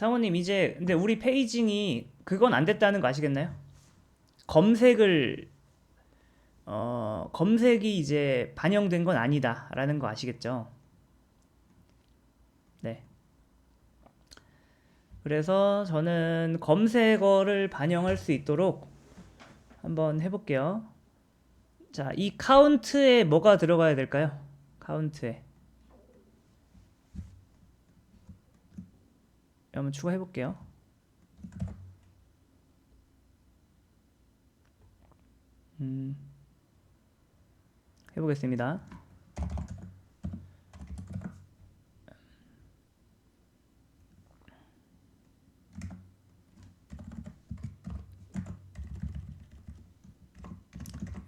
상호님 이제 근데 우리 페이징이 그건 안 됐다는 거 아시겠나요? 검색을 어 검색이 이제 반영된 건 아니다라는 거 아시겠죠? 네. 그래서 저는 검색어를 반영할 수 있도록 한번 해볼게요. 자, 이 카운트에 뭐가 들어가야 될까요? 카운트에. 한번 추가해 볼게요. 음, 해보겠습니다.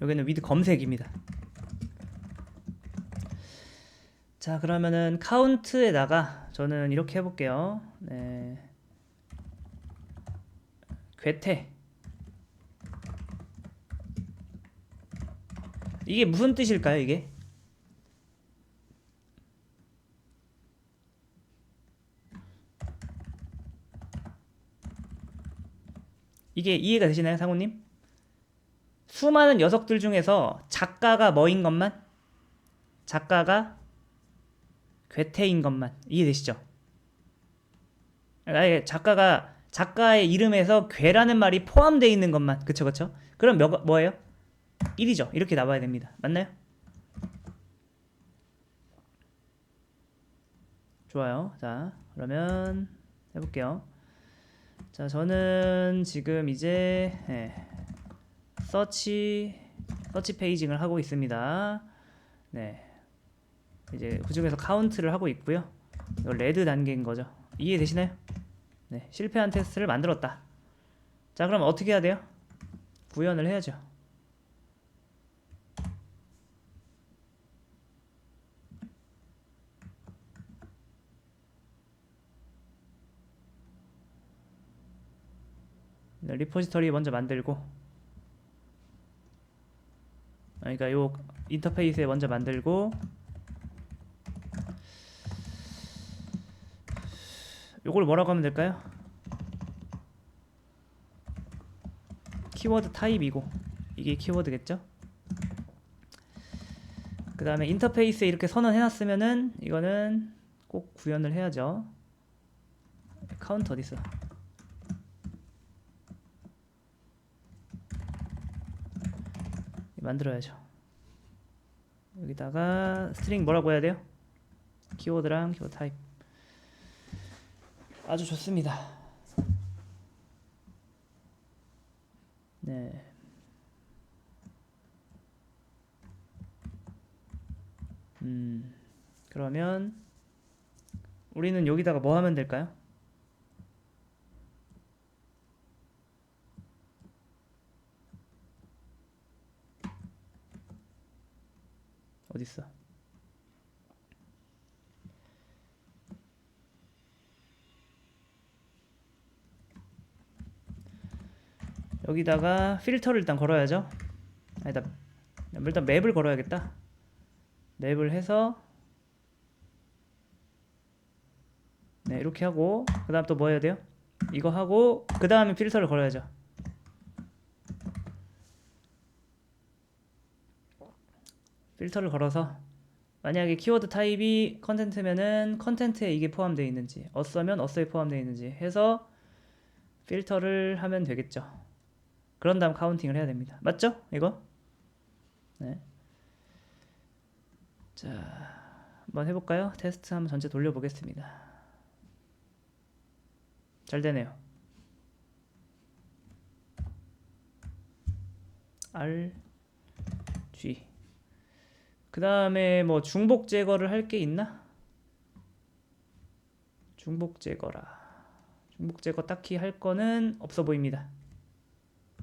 여기는 위드 검색입니다. 자, 그러면은 카운트에다가 저는 이렇게 해볼게요. 네. 괴테. 이게 무슨 뜻일까요, 이게? 이게 이해가 되시나요, 상우님? 수많은 녀석들 중에서 작가가 뭐인 것만? 작가가 괴테인 것만 이해되시죠? 작가가 작가의 이름에서 괴라는 말이 포함되어 있는 것만 그쵸 그쵸? 그럼 몇, 뭐예요? 1이죠 이렇게 나와야 됩니다 맞나요? 좋아요 자 그러면 해볼게요 자 저는 지금 이제 예, 서치 서치 페이징을 하고 있습니다 네 이제 그 중에서 카운트를 하고 있고요. 이거 레드 단계인 거죠. 이해되시나요? 네, 실패한 테스트를 만들었다. 자, 그럼 어떻게 해야 돼요? 구현을 해야죠. 네, 리포지터리 먼저 만들고 아, 그러니까 요 인터페이스에 먼저 만들고 요걸 뭐라고 하면 될까요? 키워드 타입이고 이게 키워드겠죠? 그 다음에 인터페이스에 이렇게 선언해 놨으면은 이거는 꼭 구현을 해야죠 카운트 어딨어 만들어야죠 여기다가 스트링 뭐라고 해야 돼요? 키워드랑 키워드 타입 아주 좋습니다. 네. 음, 그러면 우리는 여기다가 뭐 하면 될까요? 어딨어? 여기다가 필터를 일단 걸어야죠. 아니다. 일단 맵을 걸어야겠다. 맵을 해서 네 이렇게 하고 그 다음 또 뭐 해야 돼요? 이거 하고 그 다음에 필터를 걸어야죠. 필터를 걸어서 만약에 키워드 타입이 컨텐트면은 컨텐트에 이게 포함되어 있는지 어서면 어서에 포함되어 있는지 해서 필터를 하면 되겠죠. 그런 다음 카운팅을 해야 됩니다. 맞죠? 이거? 네. 자, 한번 해볼까요? 테스트 한번 전체 돌려보겠습니다. 잘 되네요. R G 그 다음에 뭐 중복 제거를 할 게 있나? 중복 제거라 중복 제거 딱히 할 거는 없어 보입니다.